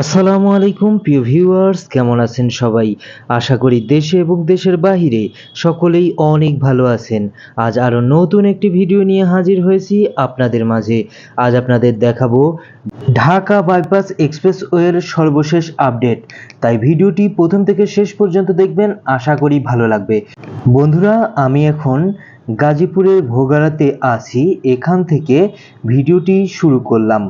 আসসালামু আলাইকুম, প্রিয় ভিউয়ার্স, কেমন আছেন সবাই? আশা করি দেশে এবং দেশের বাহিরে সকলেই অনেক ভালো আছেন। আজ আরও নতুন একটি ভিডিও নিয়ে হাজির হয়েছি আপনাদের মাঝে। আজ আপনাদের দেখাবো ঢাকা বাইপাস এক্সপ্রেসওয়ের সর্বশেষ আপডেট। তাই ভিডিওটি প্রথম থেকে শেষ পর্যন্ত দেখবেন, আশা করি ভালো লাগবে। বন্ধুরা, আমি এখন গাজীপুরের ভোগাড়াতে আছি। এখান থেকে ভিডিওটি শুরু করলাম।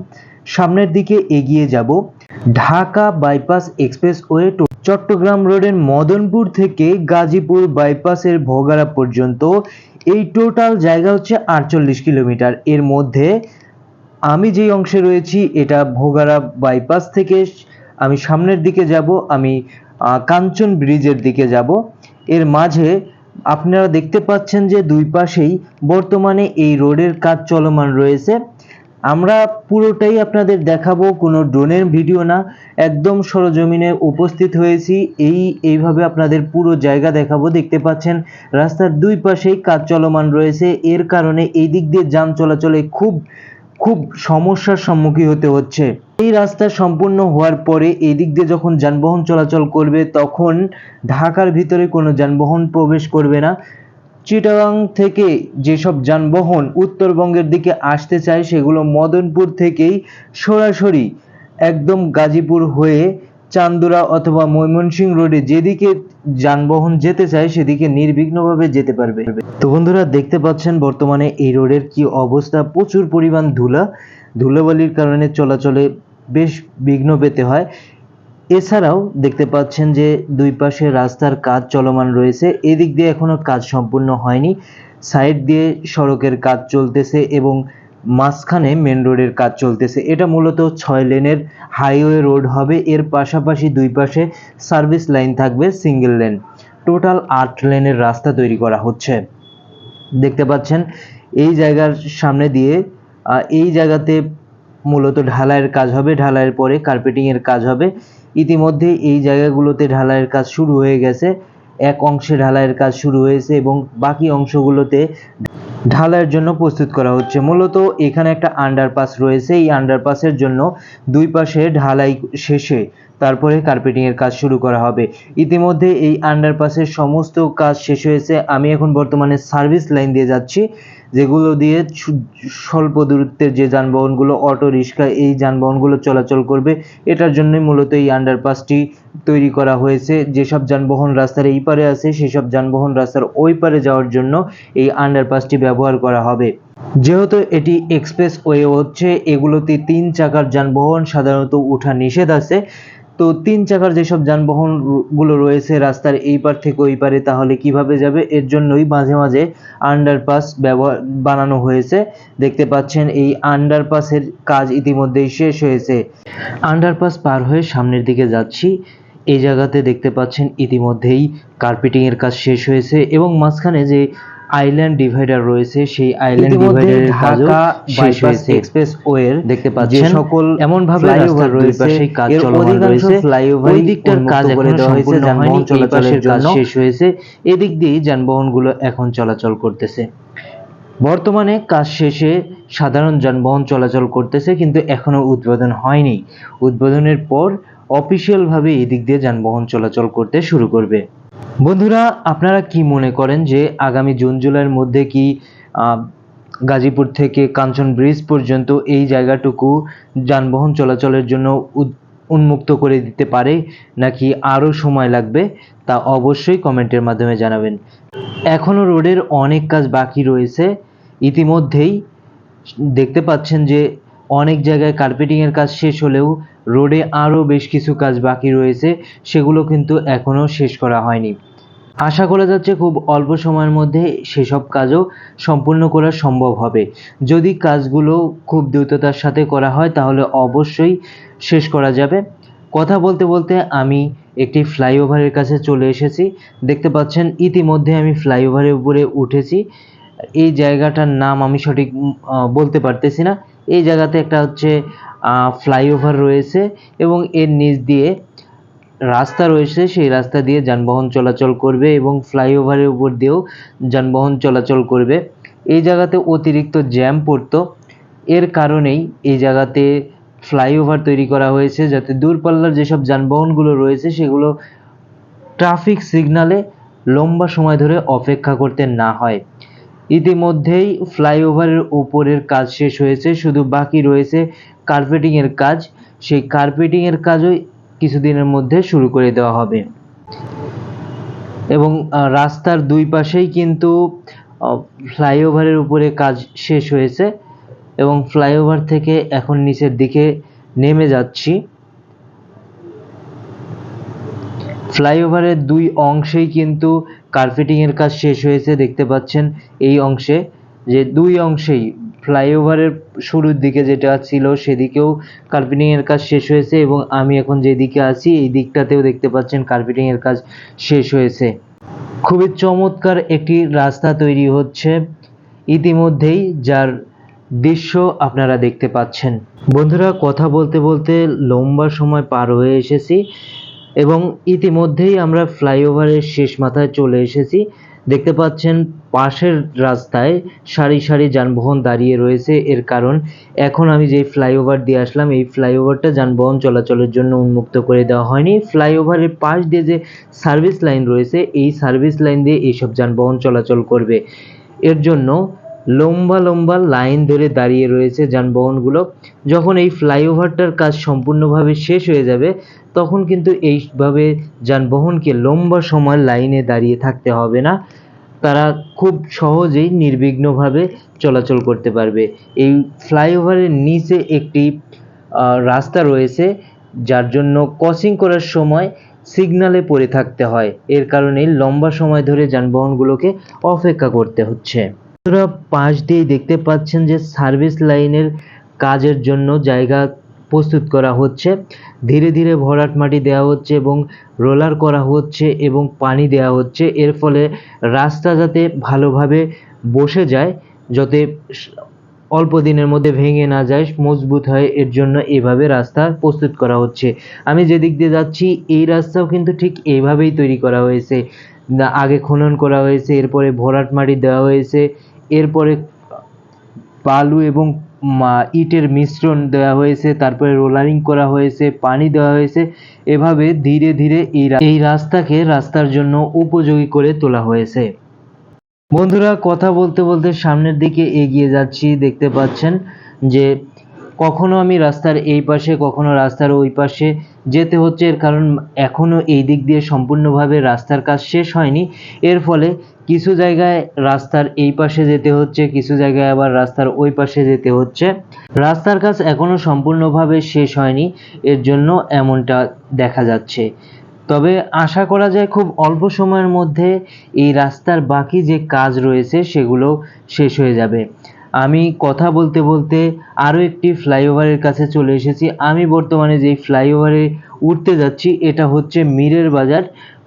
সামনের দিকে এগিয়ে যাব Dhaka bypass expressway to- Chattogram রোডের মদনপুর থেকে গাজীপুর বাইপাসের ভোগাড়া পর্যন্ত। এই টোটাল জায়গা হচ্ছে আটচল্লিশ কিলোমিটার। এর মধ্যে আমি যেই অংশে রয়েছি, এটা ভোগাড়া বাইপাস থেকে আমি সামনের দিকে যাব, আমি কাঞ্চন ব্রিজের দিকে যাব। এর মাঝে আপনারা দেখতে পাচ্ছেন যে দুই পাশেই বর্তমানে এই রোডের কাজ চলমান রয়েছে। আমরা পুরোটাই আপনাদের দেখাবো, কোনো ড্রোনের ভিডিও না। একদম সরজমিনে উপস্থিত হয়েছি, এই, এইভাবে আপনাদের পুরো জায়গা দেখাবো। দেখতে পাচ্ছেন, রাস্তার দুই পাশেই কাজ চলমান রয়েছে। এর কারণে এই দিক দিয়ে যান চলাচলে খুব খুব সমস্যার সম্মুখীন হতে হচ্ছে। এই রাস্তা সম্পূর্ণ হওয়ার পরে এই দিক দিয়ে যখন যানবাহন চলাচল করবে, তখন ঢাকার ভিতরে কোনো যানবাহন প্রবেশ করবে না। চিটাগাং থেকে যেসব যানবাহন উত্তরবঙ্গের দিকে আসতে চায়, সেগুলো মদনপুর থেকেই সরাসরি একদম গাজীপুর হয়ে চান্দুরা অথবা ময়মনসিংহ রোডে যেদিকে যানবাহন যেতে চায়, সেদিকে নির্বিঘ্নভাবে যেতে পারবে। তো বন্ধুরা, দেখতে পাচ্ছেন বর্তমানে এই রোডের কি অবস্থা? প্রচুর পরিমাণ ধুলা। ধুলোবালির কারণে চলাচলে বেশ বিঘ্ন পেতে হয়। এছাড়াও দেখতে পাচ্ছেন যে দুই পাশে রাস্তার কাজ চলমান রয়েছে। এদিক দিয়ে এখনও কাজ সম্পূর্ণ হয়নি। সাইড দিয়ে সড়কের কাজ চলতেছে এবং মাঝখানে মেন রোডের কাজ চলতেছে। এটা মূলত ছয় লেনের হাইওয়ে রোড হবে। এর পাশাপাশি দুই পাশে সার্ভিস লাইন থাকবে সিঙ্গেল লেন টোটাল আট লেনের রাস্তা তৈরি করা হচ্ছে। দেখতে পাচ্ছেন, এই জায়গার সামনে দিয়ে এই জায়গাতে মূলত ঢালাইয়ের কাজ হবে, ঢালাইয়ের পরে কার্পেটিংয়ের কাজ হবে। ইতিমধ্যে এই জায়গাগুলোতে ঢালাইয়ের কাজ শুরু হয়ে গেছে। এক অংশে ঢালাইয়ের কাজ শুরু হয়েছে এবং বাকি অংশগুলোতে ঢালাইয়ের জন্য প্রস্তুত করা হচ্ছে। মূলত এখানে একটা আন্ডারপাস রয়েছে। এই আন্ডারপাসের জন্য দুই পাশে ঢালাই শেষে তারপরে কার্পেটিংয়ের কাজ শুরু করা হবে। ইতিমধ্যে এই আন্ডারপাসের সমস্ত কাজ শেষ হয়েছে। আমি এখন বর্তমানে সার্ভিস লাইন দিয়ে যাচ্ছি। যেগুলো দিয়ে স্বল্প দূরত্বের যে যানবাহনগুলো, অটো, রিক্সা, এই যানবাহনগুলো চলাচল করবে। এটার জন্যই মূলত এই আন্ডারপাসটি তৈরি করা হয়েছে। যেসব যানবাহন রাস্তার এই পারে আছে, সেসব যানবাহন রাস্তার ওই পারে যাওয়ার জন্য এই আন্ডারপাসটি ব্যবহার করা হবে। যেহেতু এটি এক্সপ্রেস ওয়ে হচ্ছে, এগুলোতে তিন চাকার যানবাহন সাধারণত ওঠা নিষেধ আছে। তো তিন চাকার যেসব যানবাহনগুলো রয়েছে রাস্তার এই পার থেকে ওই পারে তাহলে কীভাবে যাবে? এর জন্যই মাঝে মাঝে আন্ডারপাস ব্যবহার, বানানো হয়েছে। দেখতে পাচ্ছেন এই আন্ডারপাসের কাজ ইতিমধ্যেই শেষ হয়েছে। আন্ডারপাস পার হয়ে সামনের দিকে যাচ্ছি। এই জায়গাতে দেখতে পাচ্ছেন ইতিমধ্যেই কার্পেটিং এর কাজ শেষ হয়েছে এবং মাঝখানে যে আইল্যান্ড ডিভাইডার রয়েছে সেই আইল্যান্ড ডিভাইডারের কাজও শেষ বাইপাস হয়েছে। এক্সপ্রেস ওয়ের দেখতে যে পাচ্ছেন সকল এমন ভাবে দুই রয়েছে, পাশেই কাজ চলমান রয়েছে। flyover ওই দিকটার কাজ এখনও দেওয়া হয়েছে যানবাহন চলাচলের কাজ জন্য। শেষ হয়েছে। এদিক দিয়েই যানবাহনগুলো এখন চলাচল করতেছে। বর্তমানে কাজ শেষে সাধারণ যানবাহন চলাচল করতেছে কিন্তু এখনও উদ্বোধন হয়নি। উদ্বোধনের পর অফিসিয়ালভাবে এদিক দিয়ে যানবাহন চলাচল করতে শুরু করবে। বন্ধুরা, আপনারা কি মনে করেন যে আগামী জুন, জুলাইয়ের মধ্যে কি গাজীপুর থেকে কাঞ্চন ব্রিজ পর্যন্ত এই জায়গাটুকু যানবাহন চলাচলের জন্য উন্মুক্ত করে দিতে পারে নাকি আরও সময় লাগবে তা অবশ্যই কমেন্টের মাধ্যমে জানাবেন। এখনও রোডের অনেক কাজ বাকি রয়েছে। ইতিমধ্যেই দেখতে পাচ্ছেন যে অনেক জায়গায় কার্পেটিংয়ের কাজ শেষ হলেও রোডে আরও বেশ কিছু কাজ বাকি রয়েছে, সেগুলো কিন্তু এখনও শেষ করা হয়নি। আশা করা যাচ্ছে খুব অল্প সময়ের মধ্যে সেসব কাজও সম্পূর্ণ করা সম্ভব হবে। যদি কাজগুলো খুব দ্রুততার সাথে করা হয়, তাহলে অবশ্যই শেষ করা যাবে। কথা বলতে বলতে আমি একটি ফ্লাইওভারের কাছে চলে এসেছি। দেখতে পাচ্ছেন, ইতিমধ্যে আমি ফ্লাইওভারের উপরে উঠেছি। এই জায়গাটার নাম আমি সঠিক বলতে পারতেছি না। এই জায়গাতে একটা হচ্ছে ফ্লাইওভার রয়েছে এবং এর নিচ দিয়ে রাস্তা রয়েছে, সেই রাস্তা দিয়ে যানবাহন চলাচল করবে এবং ফ্লাইওভারের উপর দিয়েও যানবাহন চলাচল করবে। এই জায়গাতে অতিরিক্ত জ্যাম পড়তো। এর কারণেই এই জায়গাতে ফ্লাইওভার তৈরি করা হয়েছে যাতে দূরপাল্লার যেসব যানবাহনগুলো রয়েছে সেগুলো ট্রাফিক সিগনালে লম্বা সময় ধরে অপেক্ষা করতে না হয়। ইতিমধ্যেই ফ্লাইওভারের উপরের কাজ শেষ হয়েছে, শুধু বাকি রয়েছে কার্পেটিংয়ের কাজ। সেই কার্পেটিংয়ের কাজও কিছুদিনের মধ্যে শুরু করে দেওয়া হবে। এবং রাস্তার দুই পাশেই কিন্তু ফ্লাইওভারের উপরে কাজ শেষ হয়েছে এবং ফ্লাইওভার থেকে এখন নিচের দিকে নেমে যাচ্ছি। ফ্লাইওভারের দুই অংশেই কিন্তু কার্পেটিংয়ের কাজ শেষ হয়েছে, দেখতে পাচ্ছেন এই অংশে। যে দুই অংশেই ফ্লাইওভারের শুরুর দিকে যেটা ছিল, সেদিকেও কার্পেটিংয়ের কাজ শেষ হয়েছে এবং আমি এখন যেদিকে আছি, এই দিকটাতেও দেখতে পাচ্ছেন কার্পেটিংয়ের কাজ শেষ হয়েছে। খুবই চমৎকার একটি রাস্তা তৈরি হচ্ছে ইতিমধ্যেই, যার দৃশ্য আপনারা দেখতে পাচ্ছেন। বন্ধুরা, কথা বলতে বলতে লম্বা সময় পার হয়ে এসেছি। এবং ইতিমধ্যেই আমরা ফ্লাইওভারের শেষ মাথায় চলে এসেছি। দেখতে পাচ্ছেন, পাশের রাস্তায় সারি সারি যানবাহন দাঁড়িয়ে রয়েছে। এর কারণ, এখন আমি যে ফ্লাইওভার দিয়ে আসলাম, এই ফ্লাইওভারটা যানবাহন চলাচলের জন্য উন্মুক্ত করে দেওয়া হয়নি। ফ্লাইওভারের পাশ দিয়ে যে সার্ভিস লাইন রয়েছে, এই সার্ভিস লাইন দিয়ে এইসব যানবাহন চলাচল করবে। এর জন্য লম্বা লম্বা লাইন ধরে দাঁড়িয়ে রয়েছে যানবাহনগুলো। যখন এই ফ্লাইওভারটার কাজ সম্পূর্ণভাবে শেষ হয়ে যাবে, তখন কিন্তু এইভাবে যানবাহনকে লম্বা সময় লাইনে দাঁড়িয়ে থাকতে হবে না। তারা খুব সহজেই নির্বিঘ্নভাবে চলাচল করতে পারবে। এই ফ্লাইওভারের নিচে একটি রাস্তা রয়েছে, যার জন্য ক্রসিং করার সময় সিগনালে পড়ে থাকতে হয়। এর কারণে লম্বা সময় ধরে যানবাহনগুলোকে অপেক্ষা করতে হচ্ছে। আপনারা পাশ দিয়ে দেখতে পাচ্ছেন যে সার্ভিস লাইনের কাজের জন্য জায়গা প্রস্তুত করা হচ্ছে। ধীরে ধীরে ভরাট মাটি দেওয়া হচ্ছে এবং রোলার করা হচ্ছে এবং পানি দেওয়া হচ্ছে। এর ফলে রাস্তা যাতে ভালোভাবে বসে যায়, যাতে অল্প দিনের মধ্যে ভেঙে না যায়, মজবুত হয়, এর জন্য এভাবে রাস্তা প্রস্তুত করা হচ্ছে। আমি যেদিক দিয়ে যাচ্ছি, এই রাস্তাও কিন্তু ঠিক এইভাবেই তৈরি করা হয়েছে। আগে খনন করা হয়েছে, এরপরে ভরাট মাটি দেওয়া হয়েছে। এরপরে বালু এবং ইটের মিশ্রণ দেওয়া হয়েছে, তারপরে রোলারিং করা হয়েছে, পানি দেওয়া হয়েছে। এভাবে ধীরে ধীরে এই এই রাস্তাকে রাস্তার জন্য উপযোগী করে তোলা হয়েছে। বন্ধুরা, কথা বলতে বলতে সামনের দিকে এগিয়ে যাচ্ছি। দেখতে পাচ্ছেন যে কখনো আমি রাস্তার এই পাশে, কখনো রাস্তার ওই পাশে যেতে হচ্ছে। এর কারণ এখনও এই দিক দিয়ে সম্পূর্ণভাবে রাস্তার কাজ শেষ হয়নি। এর ফলে কিছু জায়গায় রাস্তার এই পাশে যেতে হচ্ছে, কিছু জায়গায় আবার রাস্তার ওই পাশে যেতে হচ্ছে। রাস্তার কাজ এখনও সম্পূর্ণভাবে শেষ হয়নি, এর জন্য এমনটা দেখা যাচ্ছে। তবে আশা করা যায় খুব অল্প সময়ের মধ্যে এই রাস্তার বাকি যে কাজ রয়েছে, সেগুলো শেষ হয়ে যাবে। আমি কথা বলতে বলতে আরও একটি ফ্লাইওভারের কাছে চলে এসেছি। আমি বর্তমানে যেই ফ্লাইওভারে উঠতে যাচ্ছি, এটা হচ্ছে মিরের বাজার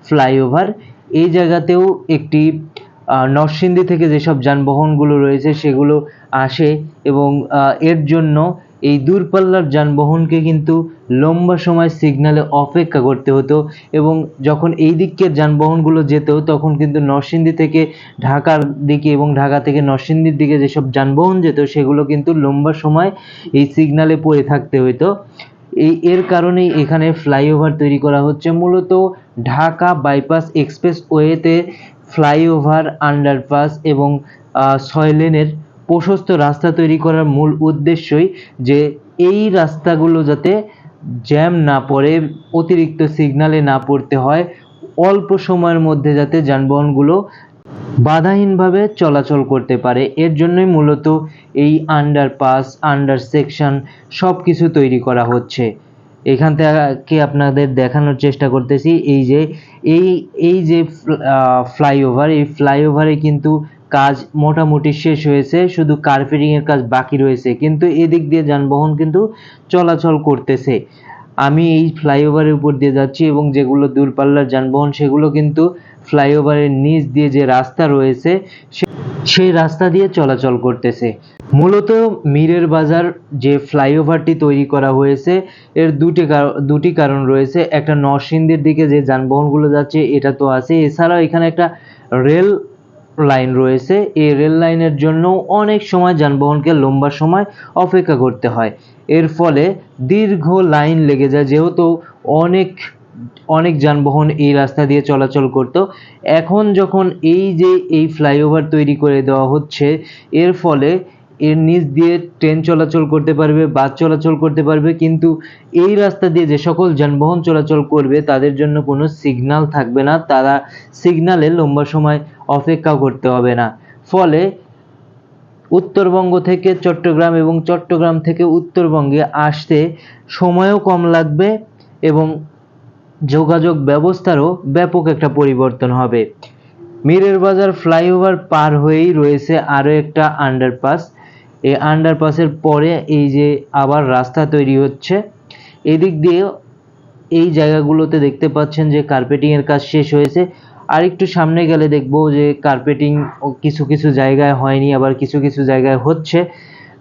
ফ্লাইওভার। এই জায়গাতেও একটি নরসিংদী থেকে যেসব যানবাহনগুলো রয়েছে সেগুলো আসে এবং এর জন্য এই দূরপাল্লার যানবাহনকে কিন্তু লম্বা সময় সিগনালে অপেক্ষা করতে হতো এবং যখন এই দিকের যানবাহনগুলো যেত, তখন কিন্তু নরসিংদী থেকে ঢাকার দিকে এবং ঢাকা থেকে নরসিংদীর দিকে যেসব যানবাহন যেত, সেগুলো কিন্তু লম্বা সময় এই সিগনালে পড়ে থাকতে হতো এই, এর কারণেই এখানে ফ্লাইওভার তৈরি করা হচ্ছে। মূলত ঢাকা বাইপাস এক্সপ্রেস ওয়েতে ফ্লাইওভার আন্ডারপাস এবং ছয় লেনের প্রশস্ত রাস্তা তৈরি করার মূল উদ্দেশ্যই যে এই রাস্তাগুলো যাতে জ্যাম না পড়ে, অতিরিক্ত সিগনালে না পড়তে হয়, অল্প সময়ের মধ্যে যাতে যানবাহনগুলো বাধাহীনভাবে চলাচল করতে পারে। এর জন্যই মূলত এই আন্ডারপাস আন্ডার সেকশন সব কিছু তৈরি করা হচ্ছে। এখান থেকে আপনাদের দেখানোর চেষ্টা করতেছি, এই যে, এই এই যে ফ্লাইওভার এই ফ্লাইওভারে কিন্তু কাজ মোটামুটি শেষ হয়েছে, শুধু কার্পেটিং এর কাজ বাকি রয়েছে। কিন্তু এদিক দিয়ে যানবাহন কিন্তু চলাচল করতেছে। আমি এই ফ্লাইওভারের উপর দিয়ে যাচ্ছি এবং যেগুলো দূরপাল্লার যানবাহন, সেগুলো কিন্তু ফ্লাইওভারের নিচ দিয়ে যে রাস্তা রয়েছে সেই রাস্তা দিয়ে চলাচল করতেছে। মূলত মীরের বাজার যে ফ্লাইওভারটি তৈরি করা হয়েছে, এর দুটি দুটি কারণ রয়েছে। একটা নরসিংদীর দিকে যে যানবাহনগুলো যাচ্ছে, এটা তো আছে। এছাড়াও এখানে একটা রেল লাইন রয়েছে। এই রেল লাইনের জন্য অনেক সময় যানবাহনকে লম্বা সময় অপেক্ষা করতে হয়। এর ফলে দীর্ঘ লাইন লেগে যায়, যেহেতু অনেক অনেক যানবাহন এই রাস্তা দিয়ে চলাচল করত। এখন যখন এই যে, এই ফ্লাইওভার তৈরি করে দেওয়া হচ্ছে, এর ফলে এর নিচ দিয়ে ট্রেন চলাচল করতে পারবে বাস চলাচল করতে পারবে, কিন্তু এই রাস্তা দিয়ে যে সকল যানবাহন চলাচল করবে, তাদের জন্য কোনো সিগন্যাল থাকবে না। তারা সিগন্যালে লম্বা সময় অপেক্ষা করতে হবে না। ফলে উত্তরবঙ্গ থেকে চট্টগ্রাম এবং চট্টগ্রাম থেকে উত্তরবঙ্গে আসতে সময়ও কম লাগবে এবং যোগাযোগ ব্যবস্থারও ব্যাপক একটা পরিবর্তন হবে। মীরের বাজার ফ্লাইওভার পার হয়েই রয়েছে আরও একটা আন্ডারপাস এই আন্ডারপাসের পরে এই যে আবার রাস্তা তৈরি হচ্ছে, এদিক দিয়ে এই জায়গাগুলোতে দেখতে পাচ্ছেন যে কার্পেটিংয়ের কাজ শেষ হয়েছে। আর একটু সামনে গেলে দেখব যে কার্পেটিং কিছু কিছু জায়গায় হয়নি, আবার কিছু কিছু জায়গায় হচ্ছে।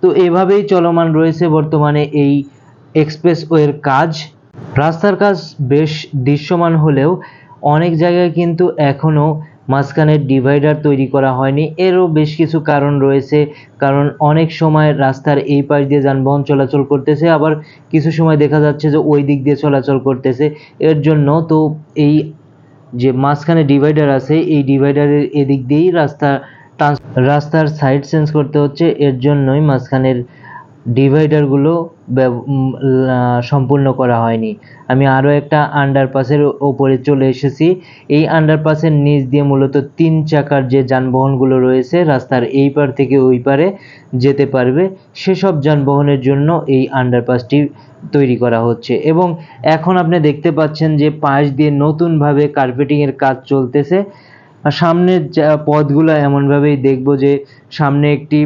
তো এভাবেই চলমান রয়েছে বর্তমানে এই এক্সপ্রেসওয়ের কাজ। রাস্তার কাজ বেশ দৃশ্যমান হলেও অনেক জায়গায় কিন্তু এখনও মাঝখানে ডিভাইডার তৈরি করা হয়নি। এরও বেশ কিছু কারণ রয়েছে, কারণ অনেক সময় রাস্তার এই পাশ দিয়ে যানবাহন চলাচল করতেছে, আবার কিছু সময় দেখা যাচ্ছে যে ওই দিক দিয়ে চলাচল করতেছে। এর জন্য তো এই যে মাঝখানে ডিভাইডার আছে, এই ডিভাইডারের এদিক দিয়েই রাস্তা, রাস্তার সাইড চেঞ্জ করতে হচ্ছে। এর জন্যই মাঝখানের ডিভাইডারগুলো সম্পূর্ণ করা হয়নি। আমি আরও একটা আন্ডারপাসের ওপরে চলে এসেছি। এই আন্ডারপাসের নিচ দিয়ে মূলত তিন চাকার যে যানবাহনগুলো রয়েছে, রাস্তার এই পার থেকে ওই পারে যেতে পারবে, সেসব যানবাহনের জন্য এই আন্ডারপাসটি তৈরি করা হচ্ছে। এবং এখন আপনি দেখতে পাচ্ছেন যে পাশ দিয়ে নতুনভাবে কার্পেটিংয়ের কাজ চলতেছে। সামনের যা পথগুলো এমনভাবেই দেখব যে সামনে একটি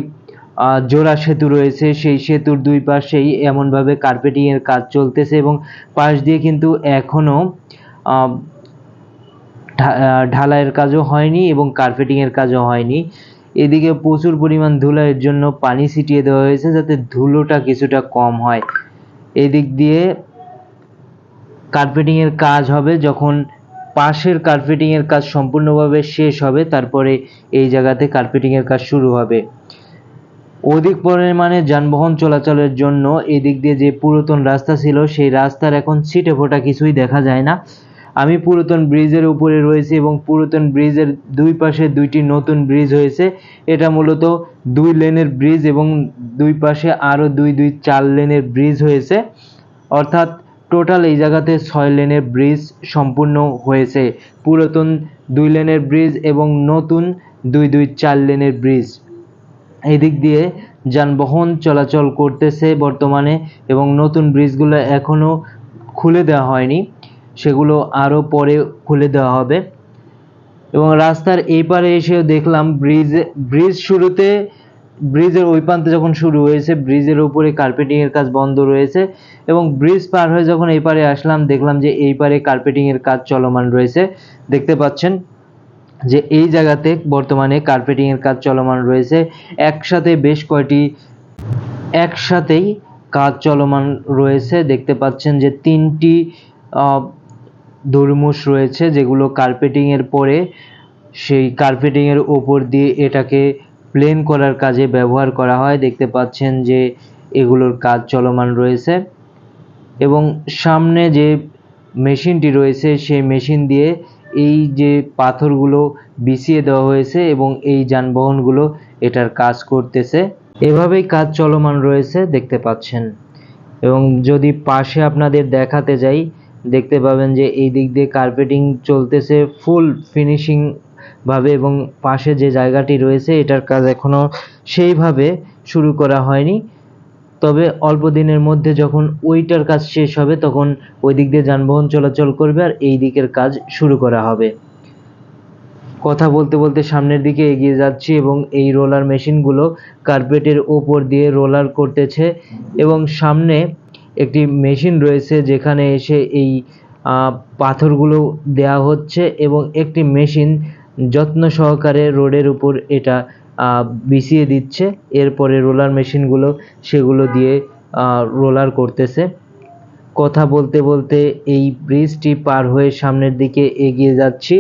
জোড়া সেতু রয়েছে। সেই সেতুর দুই পাশেই এমনভাবে কার্পেটিংয়ের কাজ চলতেছে এবং পাশ দিয়ে কিন্তু এখনও ঢালাইয়ের কাজও হয়নি এবং কার্পেটিংয়ের কাজও হয়নি। এদিকে প্রচুর পরিমাণ ধুলাইয়ের জন্য পানি ছিটিয়ে দেওয়া হয়েছে যাতে ধুলোটা কিছুটা কম হয়। এদিক দিয়ে কার্পেটিংয়ের কাজ হবে যখন পাশের কার্পেটিংয়ের কাজ সম্পূর্ণভাবে শেষ হবে, তারপরে এই জায়গাতে কার্পেটিংয়ের কাজ শুরু হবে। অধিক পরিমাণে যানবাহন চলাচলের জন্য এদিক দিয়ে যে পুরাতন রাস্তা ছিল, সেই রাস্তার এখন ছিটে ফোটা কিছুই দেখা যায় না। আমি পুরাতন ব্রিজের উপরে রয়েছি এবং পুরাতন ব্রিজের দুই পাশে দুইটি নতুন ব্রিজ হয়েছে। এটা মূলত দুই লেনের ব্রিজ এবং দুই পাশে আরও দুই দুই, চার লেনের ব্রিজ হয়েছে। অর্থাৎ টোটাল এই জায়গাতে ছয় লেনের ব্রিজ সম্পূর্ণ হয়েছে। পুরাতন দুই লেনের ব্রিজ এবং নতুন দুই দুই, চার লেনের ব্রিজ। এদিক দিয়ে যানবাহন চলাচল করতেছে বর্তমানে এবং নতুন ব্রিজগুলো এখনও খুলে দেওয়া হয়নি। সেগুলো আরও পরে খুলে দেওয়া হবে। এবং রাস্তার এই পারে এসেও দেখলাম ব্রিজ ব্রিজ শুরুতে, ব্রিজের ওই প্রান্তে যখন শুরু হয়েছে, ব্রিজের উপরে কার্পেটিংয়ের কাজ বন্ধ রয়েছে এবং ব্রিজ পার হয়ে যখন এই পারে আসলাম, দেখলাম যে এই পারে কার্পেটিংয়ের কাজ চলমান রয়েছে। দেখতে পাচ্ছেন যে এই জায়গাতে বর্তমানে কার্পেটিংয়ের কাজ চলমান রয়েছে। একসাথে বেশ কয়টি, একসাথেই কাজ চলমান রয়েছে। দেখতে পাচ্ছেন যে তিনটি দরমুশ রয়েছে, যেগুলো কার্পেটিংয়ের পরে সেই কার্পেটিংয়ের ওপর দিয়ে এটাকে প্লেন করার কাজে ব্যবহার করা হয়। দেখতে পাচ্ছেন যে এগুলোর কাজ চলমান রয়েছে। এবং সামনে যে মেশিনটি রয়েছে, সেই মেশিন দিয়ে এই যে পাথরগুলো বিছিয়ে দেওয়া হয়েছে এবং এই যানবাহনগুলো এটার কাজ করতেছে। এভাবেই কাজ চলমান রয়েছে, দেখতে পাচ্ছেন। এবং যদি পাশে আপনাদের দেখাতে যাই, দেখতে পাবেন যে এই দিক দিয়ে কার্পেটিং চলতেছে ফুল ফিনিশিং ভাবে এবং পাশে যে জায়গাটি রয়েছে, এটার কাজ এখনও সেইভাবে শুরু করা হয়নি। তবে অল্প দিনের মধ্যে যখন ওইটার কাজ শেষ হবে, তখন ওই দিক দিয়ে যানবাহন চলাচল করবে আর এই দিকের কাজ শুরু করা হবে। কথা বলতে বলতে সামনের দিকে এগিয়ে যাচ্ছি এবং এই রোলার মেশিনগুলো কার্পেটের ওপর দিয়ে রোলার করতেছে এবং সামনে একটি মেশিন রয়েছে যেখানে এসে এই পাথরগুলো দেয়া হচ্ছে এবং একটি মেশিন যত্ন সহকারে রোডের উপর এটা বিছিয়ে দিচ্ছে। এরপরে রোলার মেশিনগুলো সেগুলো দিয়ে রোলার করতেছে। কথা বলতে বলতে এই ব্রিজটি পার হয়ে সামনের দিকে এগিয়ে যাচ্ছি।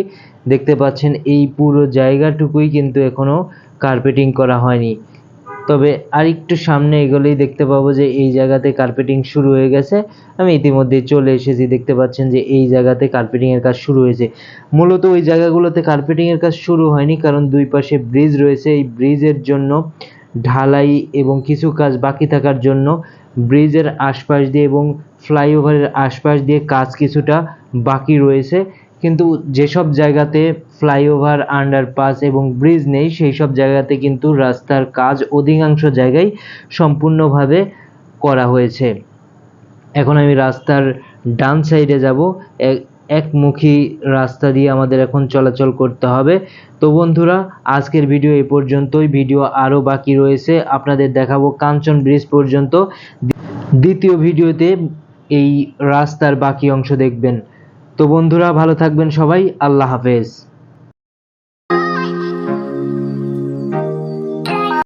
দেখতে পাচ্ছেন এই পুরো জায়গাটুকুই কিন্তু এখনও কার্পেটিং করা হয়নি। তবে আরেকটু সামনে এগোলেই দেখতে পাবো যে এই জায়গাতে কার্পেটিং শুরু হয়ে গেছে। আমি ইতিমধ্যে চলে এসেছি, দেখতে পাচ্ছেন যে এই জায়গাতে কার্পেটিং এর কাজ শুরু হয়েছে। মূলত ওই জায়গাগুলোতে কার্পেটিং এর কাজ শুরু হয়নি, কারণ দুই পাশে ব্রিজ রয়েছে। এই ব্রিজের জন্য ঢালাই এবং কিছু কাজ বাকি থাকার জন্য ব্রিজের আশপাশ দিয়ে এবং ফ্লাইওভারের আশপাশ দিয়ে কাজ কিছুটা বাকি রয়েছে। কিন্তু যেসব জায়গাতে ফ্লাইওভার, আন্ডারপাস এবং ব্রিজ নেই। সেই সব জায়গাতে কিন্তু রাস্তার কাজ অধিকাংশ জায়গায় সম্পূর্ণভাবে করা হয়েছে। এখন আমি রাস্তার ডান সাইডে যাব। এক- একমুখী রাস্তা দিয়ে আমাদের এখন চলাচল করতে হবে। তো বন্ধুরা, আজকের ভিডিও এই পর্যন্তই। ভিডিও আরও বাকি রয়েছে। আপনাদের দেখাবো কাঞ্চন ব্রিজ পর্যন্ত। দ্বিতীয় ভিডিওতে এই রাস্তার বাকি অংশ দেখবেন। তো বন্ধুরা, ভালো থাকবেন সবাই। আল্লাহ হাফেজ।